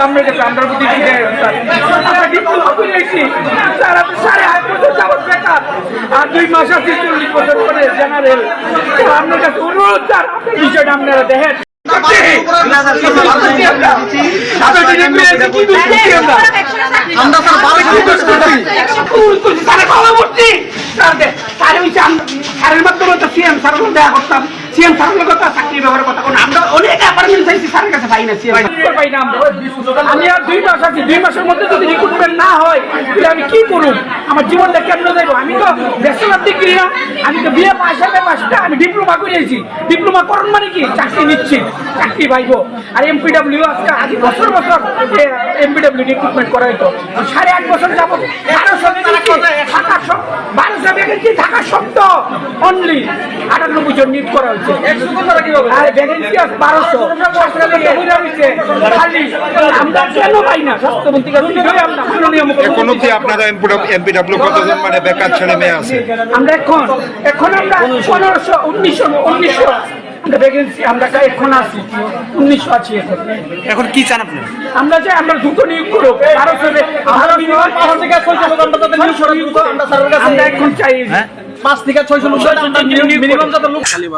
আমরা কাছে আমরা প্রতি করে এসেছি স্যার আপনি সাড়ে আট বছর যাবত বেকার আর দুই মাস আছে চল্লিশ বছর করে জেনারেল আপনার কাছে অনুরোধ স্যার বিষয়টা আপনারা দেখেন আমরা স্যার বারো কোটি দোষ করছি স্যারের মাধ্যমে তো সিএম মধ্যে দেখা করতাম সিএম স্যারের কথা চাকরি ব্যবহার কথা কোনো আমরা অনেক অ্যাপার্টমেন্ট চাইছি স্যারের কাছে পাই না সিএম পাই না। আমি আর দুই মাস আছি। দুই মাসের মধ্যে যদি রিক্রুটমেন্ট না হয় তাহলে আমি কি করুন আমার জীবনটা কেমন যাইব? আমি তো ব্যাচেলার ডিগ্রি না। আমি তো বিয়ে পাশ হবে পাশটা আমি ডিপ্লোমা করেছি ডিপ্লোমা করুন মানে কি? চাকরি নিচ্ছি। চাকরি পাইবো। আর এমপিডব্লিউ আজকে আজ বছর বছর এমপিডব্লিউ রিক্রুটমেন্ট করা হইতো সাড়ে আট বছর যাব ভ্যাকেন্সি থাকা সত্ত্বেও অনলি আটানব্বই জন নিয়োগ করা হয়েছে। আর ভ্যাকেন্সি আছে? বারোশো। আমরা কেন পাই না? স্বাস্থ্যমন্ত্রী কাছে জিজ্ঞাসা আমরা। মাননীয় এখন অব্দি আপনারা এমপিডব্লিউ কতজন মানে বেকার ছেলে মেয়ে আছে? আমরা এখন এখন আমরা পনেরোশো উনিশশো উনিশশো। ভ্যাকেন্সি আমরা এখন আছি। উনিশশো আছি এখন। এখন কি চান আপনি? আমরা যে আমরা দ্রুত নিয়োগ করব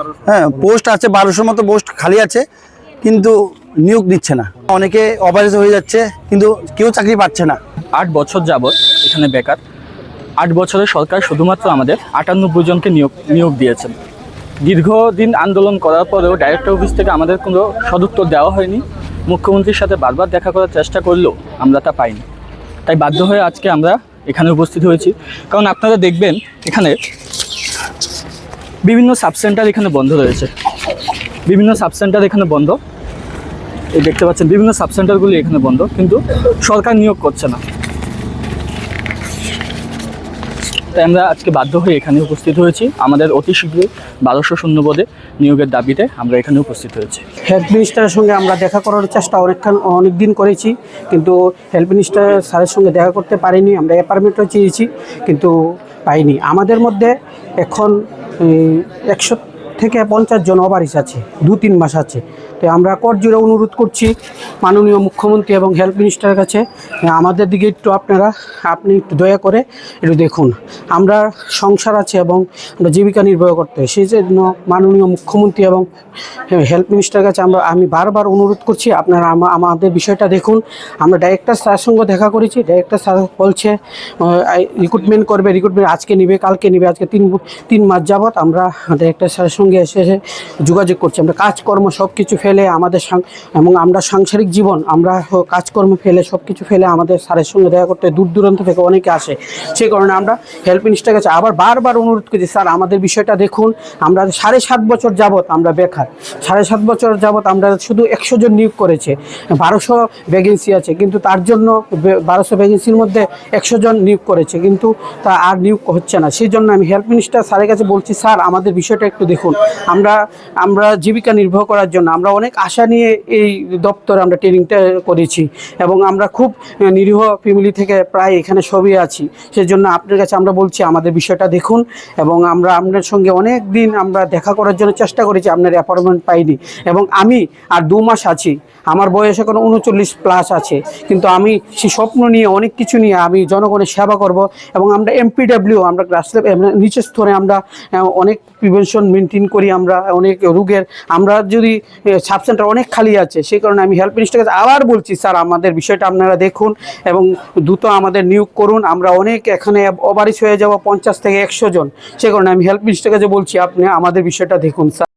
লোক হ্যাঁ পোস্ট আছে বারোশোর মতো পোস্ট খালি আছে কিন্তু নিয়োগ দিচ্ছে না। অনেকে অপারেজ হয়ে যাচ্ছে কিন্তু কেউ চাকরি পাচ্ছে না। আট বছর যাবৎ এখানে বেকার। আট বছরে সরকার শুধুমাত্র আমাদের আটানব্বই জনকে নিয়োগ নিয়োগ দিয়েছেন। দীর্ঘদিন আন্দোলন করার পরেও ডাইরেক্টর অফিস থেকে আমাদের কোনো সদুত্তর দেওয়া হয়নি। মুখ্যমন্ত্রীর সাথে বারবার দেখা করার চেষ্টা করলেও আমরা তা পাইনি। তাই বাধ্য হয়ে আজকে আমরা উপস্থিত হয়েছি। কারণ আপনারা দেখবেন এখানে বিভিন্ন সাবসেন্টার এখানে বন্ধ রয়েছে। বিভিন্ন সাবসেন্টার এখানে বন্ধ। এই দেখতে পাচ্ছেন, বিভিন্ন সাবসেন্টারগুলি এখানে বন্ধ। কিন্তু সরকার নিয়োগ করছে না। তাই আমরা আজকে বাধ্য হয়ে এখানে উপস্থিত হয়েছি। আমাদের অতি শীঘ্রই বারোশো শূন্য পদে নিয়োগের দাবিতে আমরা এখানে উপস্থিত হয়েছি। হেলথ মিনিস্টারের সঙ্গে আমরা দেখা করার চেষ্টা অনেকক্ষণ অনেক দিন করেছি, কিন্তু হেলথ মিনিস্টার স্যারের সঙ্গে দেখা করতে পারিনি। আমরা অ্যাপার্টমেন্টও চেয়েছি, কিন্তু পাইনি। আমাদের মধ্যে এখন একশো থেকে পঞ্চাশ জন অবারিশ আছে দু তিন মাস আছে। তো আমরা করজোড়ে অনুরোধ করছি মাননীয় মুখ্যমন্ত্রী এবং হেলথ মিনিস্টারের কাছে। আমাদের দিকে একটু আপনারা, আপনি একটু দয়া করে একটু দেখুন। আমরা সংসার আছে এবং আমরা জীবিকা নির্বাহ করতে সেই জন্য মাননীয় মুখ্যমন্ত্রী এবং হেলথ মিনিস্টারের কাছে আমরা, আমি বারবার অনুরোধ করছি, আপনারা আমাদের বিষয়টা দেখুন। আমরা ডাইরেক্টর স্যারের সঙ্গে দেখা করেছি ডাইরেক্টর স্যার বলছে রিক্রুটমেন্ট করবে রিক্রুটমেন্ট আজকে নিবে, কালকে নিবে, আজকে তিন তিন মাস যাবৎ আমরা ডাইরেক্টর স্যারের সঙ্গে এসে এসে যোগাযোগ করছি। আমরা কাজকর্ম সব কিছু ফেলে আমাদের এবং আমরা সাংসারিক জীবন, আমরা কাজকর্ম ফেলে সব কিছু ফেলে আমাদের স্যারের সঙ্গে দেখা করতে দূর দূরান্ত থেকে অনেকে আসে। সেই কারণে আমরা হেলথ মিনিস্টার কাছে আবার বারবার অনুরোধ করছি স্যার, আমাদের বিষয়টা দেখুন, আমরা সাড়ে সাত বছর যাবৎ আমরা বেকার, সাড়ে সাত বছর যাবৎ আমরা শুধু একশো জন নিয়োগ করেছে, বারোশো ভ্যাকেন্সি আছে, কিন্তু তার জন্য বারোশো ভ্যাকেন্সির মধ্যে একশো জন নিয়োগ করেছে, কিন্তু তা আর নিয়োগ হচ্ছে না। সেই জন্য আমি হেলথ মিনিস্টার স্যারের কাছে বলছি, স্যার, আমাদের বিষয়টা একটু দেখুন। আমরা আমরা জীবিকা নির্বাহ করার জন্য, আমরা অনেক আশা নিয়ে এই দপ্তরে আমরা ট্রেনিংটা করেছি এবং আমরা খুব নিরীহ ফ্যামিলি থেকে প্রায় এখানে সবই আছি। সেজন্য আপনার কাছে আমরা বলছি, আমাদের বিষয়টা দেখুন এবং আমরা আপনার সঙ্গে অনেক দিন আমরা দেখা করার জন্য চেষ্টা করেছি, আপনার অ্যাপয়েন্টমেন্ট পাইনি। এবং আমি আর দু মাস আছি, আমার বয়স এখন উনচল্লিশ প্লাস আছে, কিন্তু আমি সেই স্বপ্ন নিয়ে, অনেক কিছু নিয়ে আমি জনগণের সেবা করব এবং আমরা এমপিডাব্লিউ আমরা ক্লাস নিচের স্তরে আমরা অনেক প্রিভেনশন মেনটেন করি আমরা, অনেক রোগের, আমরা যদি সাব সেন্টার অনেক খালি আছে, সেই কারণে আমি হেল্প মিনিস্টার কাছে আবার বলছি, স্যার, আমাদের বিষয়টা আপনারা দেখুন এবং দ্রুত আমাদের নিয়োগ করুন। আমরা অনেক এখানে অবারিশ হয়ে যাব, পঞ্চাশ থেকে একশো জন। সে কারণে আমি হেল্প মিনিস্টার কাছে বলছি, আপনি আমাদের বিষয়টা দেখুন, স্যার।